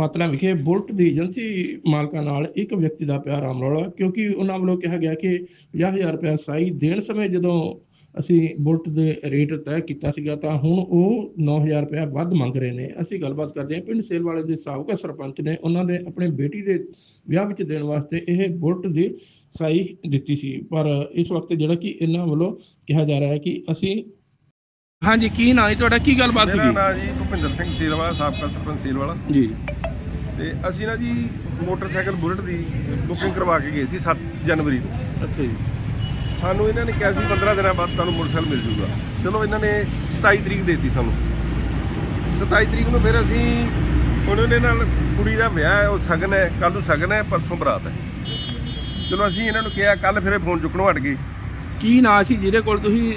ਪਾਤਲਾ ਵਿਖੇ ਬੁਲਟ ਦੀ ਏਜੰਸੀ ਮਾਲਕਾਂ ਨਾਲ ਇੱਕ ਵਿਅਕਤੀ ਦਾ ਪਿਆ ਰਾਮ ਰੌਲਾ ਕਿਉਂਕਿ ਉਹਨਾਂ ਵੱਲੋਂ ਕਿਹਾ ਗਿਆ ਕਿ 50000 ਰੁਪਏ ਸਾਈ ਦੇਣ ਸਮੇਂ ਜਦੋਂ ਅਸੀਂ ਬੁਲਟ ਦੇ ਰੇਟ ਤੈਅ ਕੀਤਾ ਸੀਗਾ ਤਾਂ ਹੁਣ ਉਹ 9000 ਰੁਪਏ ਵੱਧ ਮੰਗ ਰਹੇ ਨੇ। ਅਸੀਂ ਗੱਲਬਾਤ ਕਰਦੇ ਹਾਂ ਪਿੰਡ ਸੇਲ ਵਾਲੇ ਦੇ ਸਾਬਕਾ ਸਰਪੰਚ ਨੇ ਉਹਨਾਂ ਨੇ ਆਪਣੇ ਬੇਟੀ ਦੇ ਵਿਆਹ ਵਿੱਚ ਦੇਣ ਵਾਸਤੇ ਇਹ ਬੁਲਟ ਦੀ ਸਾਈ ਦਿੱਤੀ ਸੀ। ਪਰ ਇਸ ਵਕਤ ਜਿਹੜਾ ਕਿ ਇਹਨਾਂ ਵੱਲੋਂ ਕਿਹਾ ਜਾ ਰਿਹਾ ਹੈ ਕਿ ਅਸੀਂ ਹਾਂਜੀ ਕੀ ਨਾਂ ਹੈ ਤੁਹਾਡਾ ਕੀ ਗੱਲਬਾਤ ਮੇਰਾ ਨਾਮ ਜੀ ਭੁਪਿੰਦਰ ਸਿੰਘ ਸੀਲਵਾਲਾ ਸਾਬਕਾ ਸਰਪੰਚ ਸੀਲਵਾਲਾ। ਜੀ। ਤੇ ਅਸੀਂ ਨਾ ਜੀ ਮੋਟਰਸਾਈਕਲ ਬੁਲਟ ਦੀ ਬੁਕਿੰਗ ਕਰਵਾ ਕੇ ਗਏ ਸੀ 7 ਜਨਵਰੀ ਨੂੰ। ਅੱਛਾ ਜੀ। ਸਾਨੂੰ ਇਹਨਾਂ ਨੇ ਕਿਹਾ ਸੀ 15 ਦਿਨਾਂ ਬਾਅਦ ਤੁਹਾਨੂੰ ਮੋਟਰਸਾਈਕਲ ਮਿਲ ਜੂਗਾ। ਚਲੋ ਇਹਨਾਂ ਨੇ 27 ਤਰੀਕ ਦਿੱਤੀ ਸਾਨੂੰ। 27 ਤਰੀਕ ਨੂੰ ਫਿਰ ਅਸੀਂ ਉਹਨਾਂ ਦੇ ਨਾਲ ਕੁੜੀ ਦਾ ਵਿਆਹ ਹੈ ਉਹ ਸਗਨ ਹੈ ਕੱਲ ਨੂੰ ਸਗਨ ਹੈ ਪਰਸੋਂ ਬਰਾਤ ਹੈ। ਚਲੋ ਅਸੀਂ ਇਹਨਾਂ ਨੂੰ ਕਿਹਾ ਕੱਲ ਫਿਰ ਫੋਨ ਚੁੱਕਣੋਂ ਹਟ ਗਏ। ਕੀ ਨਾਂ ਸੀ ਜਿਹਦੇ ਕੋਲ ਤੁਸੀਂ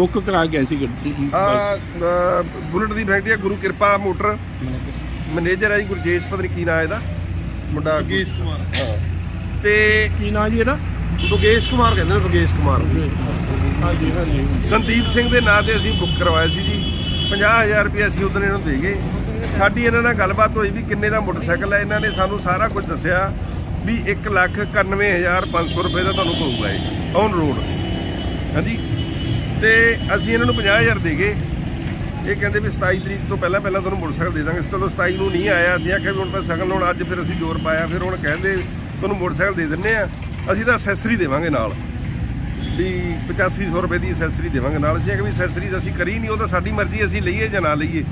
ਬੁੱਕ ਕਰਾ ਗਏ ਸੀ ਗੱਡੀ ਆ ਬੁਲਟ ਦੀ ਫੈਕਟਰੀ ਹੈ ਗੁਰੂ ਕਿਰਪਾ ਮੋਟਰ। ਮੈਨੇਜਰ ਹੈ ਜੀ ਗੁਰਜੇਸ਼ ਪਤਾ ਨਹੀਂ ਕੀ ਨਾਂ ਇਹਦਾ। ਮੁੰਡਾ ਬਗੇਸ਼ ਕੁਮਾਰ। ਹਾਂ। ਤੇ ਕੀ ਨਾਂ ਜੀ ਇਹਦਾ? ਬਗੇਸ਼ ਕੁਮਾਰ ਕਹਿੰਦੇ ਨੇ ਬਗੇਸ਼ ਕੁਮਾਰ। ਹਾਂਜੀ ਹਾਂਜੀ। ਸੰਦੀਪ ਸਿੰਘ ਦੇ ਨਾਂ ਤੇ ਅਸੀਂ ਬੁੱਕ ਕਰਵਾਇਆ ਸੀ ਜੀ। 50000 ਰੁਪਏ ਅਸੀਂ ਉਦੋਂ ਇਹਨਾਂ ਨੂੰ ਦੇ ਗਏ। ਸਾਡੀ ਇਹਨਾਂ ਨਾਲ ਗੱਲਬਾਤ ਹੋਈ ਵੀ ਕਿੰਨੇ ਦਾ ਮੋਟਰਸਾਈਕਲ ਹੈ। ਇਹਨਾਂ ਨੇ ਸਾਨੂੰ ਸਾਰਾ ਕੁਝ ਦੱਸਿਆ ਵੀ 191500 ਰੁਪਏ ਦਾ ਤੁਹਾਨੂੰ ਪਊਗਾ ਇਹ ਔਨ ਰੋਡ ਹਾਂਜੀ। ਤੇ ਅਸੀਂ ਇਹਨਾਂ ਨੂੰ 50000 ਦੇ ਗਏ। ਇਹ ਕਹਿੰਦੇ ਵੀ 27 ਤਰੀਕ ਤੋਂ ਪਹਿਲਾਂ ਪਹਿਲਾਂ ਤੁਹਾਨੂੰ ਮੋਟਰਸਾਈਕਲ ਦੇ ਦਾਂਗੇ। ਇਸ ਤੋਂ 27 ਨੂੰ ਨਹੀਂ ਆਇਆ, ਅਸੀਂ ਆਖਿਆ ਵੀ ਹੁਣ ਤਾਂ ਸਗਨ ਲਾਉਣ ਅੱਜ ਫਿਰ ਅਸੀਂ ਜ਼ੋਰ ਪਾਇਆ, ਫਿਰ ਹੁਣ ਕਹਿੰਦੇ ਤੁਹਾਨੂੰ ਮੋਟਰਸਾਈਕਲ ਦੇ ਦਿੰਨੇ ਆ। ਅਸੀਂ ਤਾਂ ਅਸੈਸਰੀ ਦੇਵਾਂਗੇ ਨਾਲ। ਵੀ 8500 ਰੁਪਏ ਦੀ ਅਸੈਸਰੀ ਦੇਵਾਂਗੇ ਨਾਲ। ਅਸੀਂ ਆਖਿਆ ਵੀ ਅਸੈਸਰੀਜ਼ ਅਸੀਂ ਕਰੀ ਨਹੀਂ, ਉਹ ਤਾਂ ਸਾਡੀ ਮਰਜ਼ੀ ਅਸੀਂ ਲਈਏ ਜਾਂ ਨਾ ਲਈਏ।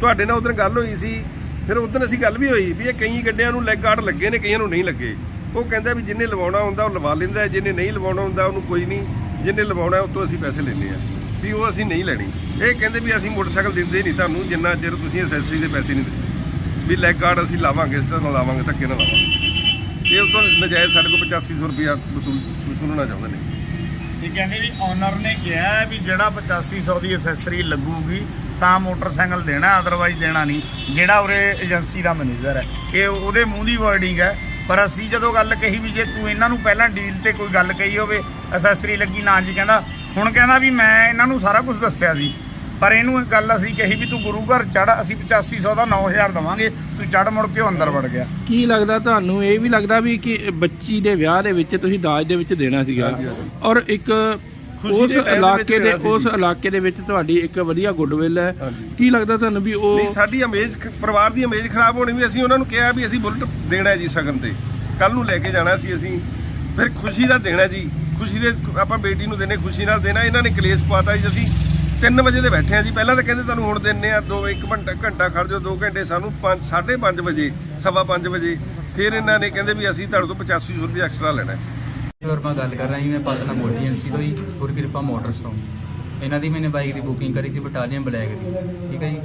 ਤੁਹਾਡੇ ਨਾਲ ਉਦੋਂ ਗੱਲ ਹੋਈ ਸੀ, ਫਿਰ ਉਦੋਂ ਅਸੀਂ ਗੱਲ ਵੀ ਹੋਈ ਵੀ ਇਹ ਕਈ ਗੱਡਿਆਂ ਨੂੰ ਲੈਗ ਗਾਰਡ ਲੱਗੇ ਨੇ, ਕਈਆਂ ਨੂੰ ਨਹੀਂ ਲੱਗੇ। ਉਹ ਕਹਿੰਦਾ ਵੀ ਜਿੰਨੇ ਲਵਾਉਣਾ ਹੁੰਦਾ ਉਹ ਲਵਾ ਲੈਂਦਾ ਜਿਹਨੇ ਨਹੀਂ ਲਵਾਉਣਾ ਹੁੰਦਾ ਉਹਨੂੰ ਕੋਈ ਨਹੀਂ, ਜਿੰਨੇ ਲਵਾਉਣਾ ਉਹ ਤੋਂ ਅਸੀਂ ਪੈਸੇ ਲੈਂਦੇ ਆ ਵੀ ਉਹ ਅਸੀਂ ਨਹੀਂ ਲੈਣੀ। ਇਹ ਕਹਿੰਦੇ ਵੀ ਅਸੀਂ ਮੋਟਰਸਾਈਕਲ ਦਿੰਦੇ ਨਹੀਂ ਤੁਹਾਨੂੰ, ਜਿੰਨਾ ਚਿਰ ਤੁਸੀਂ ਅਸੈਸਰੀ ਦੇ ਪੈਸੇ ਨਹੀਂ ਦਿੰਦੇ। ਵੀ ਲੈਗ ਗਾਰਡ ਅਸੀਂ ਲਾਵਾਂਗੇ, ਇਸ ਤਰ੍ਹਾਂ ਲਾਵਾਂਗੇ, ਧੱਕੇ ਨਾਲ ਲਾਵਾਂਗੇ। ਇਹ ਉਸ ਤੋਂ ਨਜਾਇਜ਼ ਸਾਡੇ ਕੋਲ 8500 ਰੁਪਇਆ ਵਸੂਲ ਵਸੂਲਣਾ ਚਾਹੁੰਦੇ ਨੇ। ਇਹ ਕਹਿੰਦੇ ਵੀ ਓਨਰ ਨੇ ਕਿਹਾ ਵੀ ਜਿਹੜਾ 8500 ਦੀ ਐਸੈਸਰੀ ਲੱਗੂਗੀ, ਤਾਂ ਮੋਟਰਸਾਈਕਲ ਦੇਣਾ ਅਦਰਵਾਈਜ਼ ਦੇਣਾ ਨਹੀਂ। ਜਿਹੜਾ ਉਰੇ ਏਜੰਸੀ ਦਾ ਮੈਨੇਜਰ ਹੈ। ਇਹ ਉਹਦੇ ਮੂੰਹ ਦੀ ਵਰਡਿੰਗ ਹੈ। ਪਰ ਅਸੀਂ ਜਦੋਂ ਗੱਲ ਕਹੀ ਵੀ ਜੇ ਤੂੰ ਇਹਨਾਂ ਨੂੰ ਪਹਿਲਾਂ ਡੀਲ ਤੇ ਕੋਈ ਗੱਲ ਕਹੀ ਹੋਵੇ ਐਸੈਸਰੀ ਲੱਗੀ, ਨਾ ਜੀ ਕਹਿੰਦਾ ਹੁਣ ਕਹਿੰਦਾ ਵੀ ਮੈਂ ਇਹਨਾਂ ਨੂੰ ਸਾਰਾ ਕੁਝ ਦੱਸਿਆ ਸੀ ਪਰ ਇਹਨੂੰ ਇੱਕ ਗੱਲ ਅਸੀਂ ਕਹੀ ਵੀ ਤੂੰ ਗੁਰੂ ਘਰ ਚੜ ਅਸੀਂ 8500 ਦਾ 9000 ਦਵਾਂਗੇ ਤੂੰ ਚੜ ਮੁੜ ਕੇ ਉਹ ਅੰਦਰ ਵੜ ਗਿਆ। ਕੀ ਲੱਗਦਾ ਤੁਹਾਨੂੰ ਇਹ ਵੀ ਲੱਗਦਾ ਵੀ ਕਿ ਬੱਚੀ ਦੇ ਵਿਆਹ ਦੇ ਵਿੱਚ ਤੁਸੀਂ ਦਾਜ ਦੇ ਵਿੱਚ ਦੇਣਾ ਸੀਗਾ। ਔਰ ਇੱਕ ਖੁਸ਼ੀ ਉਸ ਇਲਾਕੇ ਦੇ ਉਸ। ਇਲਾਕੇ ਦੇ ਵਿੱਚ ਤੁਹਾਡੀ ਇੱਕ ਵਧੀਆ ਗੁੱਡਵਿਲ ਹੈ। ਕੀ ਲੱਗਦਾ ਤੁਹਾਨੂੰ ਵੀ ਉਹ ਨਹੀਂ ਸਾਡੀ ਇਮੇਜ ਖ- ਪਰਿਵਾਰ ਦੀ ਇਮੇਜ ਖਰਾਬ ਹੋਣੀ ਵੀ ਅਸੀਂ ਉਹਨਾਂ ਨੂੰ ਕਿਹਾ ਵੀ ਅਸੀਂ ਬੁਲਟ ਦੇਣਾ ਜੀ ਸਗਨ ਤੇ। ਕੱਲ ਨੂੰ ਲੈ ਕੇ ਜਾਣਾ ਸੀ ਅਸੀਂ। ਫਿਰ ਖੁਸ਼ੀ ਦਾ ਦੇਣਾ ਜੀ। ਖੁਸ਼ੀ ਦੇ ਆਪਾਂ ਬੇਟੀ ਨੂੰ ਦੇਣੇ ਖੁਸ਼ੀ ਨਾਲ ਦੇਣਾ। ਇਹਨਾਂ ਨੇ ਕਲੇਸ਼ ਪਾਤਾ ਜੀ ਅਸੀਂ। 3 ਵਜੇ ਦੇ ਬੈਠੇ ਆ ਜੀ। ਪਹਿਲਾਂ ਤਾਂ ਕਹਿੰਦੇ ਤੁਹਾਨੂੰ ਹੁਣ ਦਿੰਨੇ ਆ 2 1 ਘੰਟਾ ਘੰਟਾ ਖੜ ਜਾਓ 2 ਘੰਟੇ ਸਾਨੂੰ 5 5:30 ਵਜੇ, ਸਵਾ 5 ਵਜੇ। ਫਿਰ ਇਹਨਾਂ ਨੇ ਕਹਿੰਦੇ ਵੀ ਅਸੀਂ ਤੁਹਾਡੇ ਤੋਂ 8500 ਰੁਪਏ ਐਕਸਟਰਾ ਲੈਣਾ ਹੈ। ਗੱਲ ਕਰ ਰਿਹਾ ਜੀ, ਮੈਂ ਪਾਤਨਾ ਮੋਟੀ ਏਜੰਸੀ ਤੋਂ ਜੀ। ਗੁਰਕਿਰਪਾ ਮੋਟਰਸ ਤੋਂ। ਇਹਨਾਂ ਦੀ ਮੈंने ਬਾਈਕ ਦੀ ਬੁਕਿੰਗ ਕਰੀ ਸੀ ਬਟਾਲੀਅਨ ਬਲੈਕ ਦੀ। ਠੀਕ ਹੈ ਜੀ?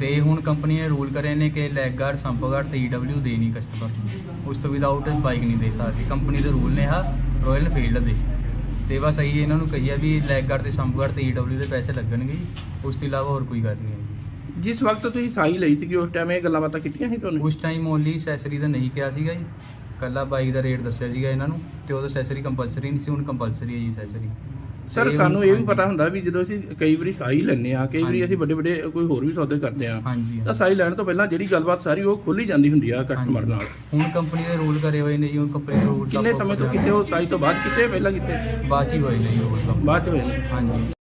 ਤੇ ਹੁਣ ਕੰਪਨੀ ਨੇ ਰੂਲ ਕਰੇ ਨੇ ਕਿ ਲੈਗ ਗਾਰਡ ਸੰਪ ਗਾਰਡ ਤੇ ਈਡਬਲਯੂ ਦੇ ਨਹੀਂ ਕਸਟਮਰ ਨੂੰ ਉਸ ਤੋਂ ਵਿਦਆਊਟ ਬਾਈਕ ਨਹੀਂ ਦੇ ਸਕਦੀ। ਕੰਪਨੀ ਦੇ ਰੂਲ ਨੇ ਆ। ਰਾਇਲ ਫੀਲਡ ਦੇ। ਤੇ ਬਸ ਅਸੀਂ ਇਹਨਾਂ ਨੂੰ ਕਹੀਆ ਵੀ ਲੈਗ ਗਾਰਡ ਤੇ ਗਾਰਡ ਤੇ ਈਡਬਲਯੂ ਦੇ ਪੈਸੇ ਲੱਗਣਗੇ ਜੀ। ਉਸ ਤੋਂ ਇਲਾਵਾ ਹੋਰ ਕੋਈ ਗੱਲ ਨਹੀਂ ਹੈ। ਜਿਸ ਵਕਤ ਤੁਸੀਂ ਸਾਈ ਲਈ ਸੀਗੀ ਉਸ ਟਾਈਮ ਇਹ ਗੱਲਾਂ ਬਾਤਾਂ ਕੀਤੀਆਂ ਸੀ ਤੁਹਾਨੂੰ? ਉਸ ਟਾਈਮ ਓਨਲੀ ਅਸੈਸਰੀ ਦਾ ਨਹੀਂ ਕਿਹਾ ਸੀਗਾ ਜੀ। ਕੱਲਾ ਬਾਈਕ ਦਾ ਰੇਟ ਦੱਸਿਆ ਸੀਗਾ ਇਹਨਾਂ ਨੂੰ ਤੇ ਉਹਦਾ ਅਸੈਸਰੀ ਕੰਪਲਸਰੀ ਨਹੀਂ ਸੀ ਹੁਣ ਕੰਪਲਸਰੀ ਹੈ ਜੀ ਅਸੈਸਰੀ ਸਰ ਸਾਨੂੰ ਇਹ ਵੀ ਪਤਾ ਹੁੰਦਾ ਵੀ ਜਦੋਂ ਅਸੀਂ ਕਈ ਵਾਰੀ ਸਾਈ ਲੈਂਦੇ ਆ ਕਈ ਵਾਰੀ। ਅਸੀਂ ਵੱਡੇ ਵੱਡੇ ਕੋਈ ਹੋਰ ਵੀ ਸੌਦੇ ਕਰਦੇ ਆ ਹਾਂਜੀ। ਤਾਂ ਸਾਈ ਲੈਣ ਤੋਂ ਪਹਿਲਾਂ ਜਿਹੜੀ ਗੱਲਬਾਤ ਸਾਰੀ ਉਹ ਖੋਲੀ ਜਾਂਦੀ ਹੁੰਦੀ ਆ ਕਸਟਮਰ ਨਾਲ। ਹੁਣ ਕੰਪਨੀ ਦੇ ਰੂਲ ਕਰੇ ਹੋਏ ਨੇ ਜੀ ਹੁਣ ਕੰਪਨੀ ਦੇ ਰੂਲ ਕਿੰਨੇ ਸਮੇਂ ਤੋਂ ਕਿਤੇ ਉਹ ਸਾਈ ਤੋਂ ਬਾਅਦ ਕਿਤੇ ਪਹਿਲਾਂ ਕਿਤੇ? ਬਾਅਦ ਹੀ ਹੋਏ ਨੇ ਜੀ ਉਹ ਬਾਅਦ ਹੋਏ ਨੇ। ਹਾਂਜੀ।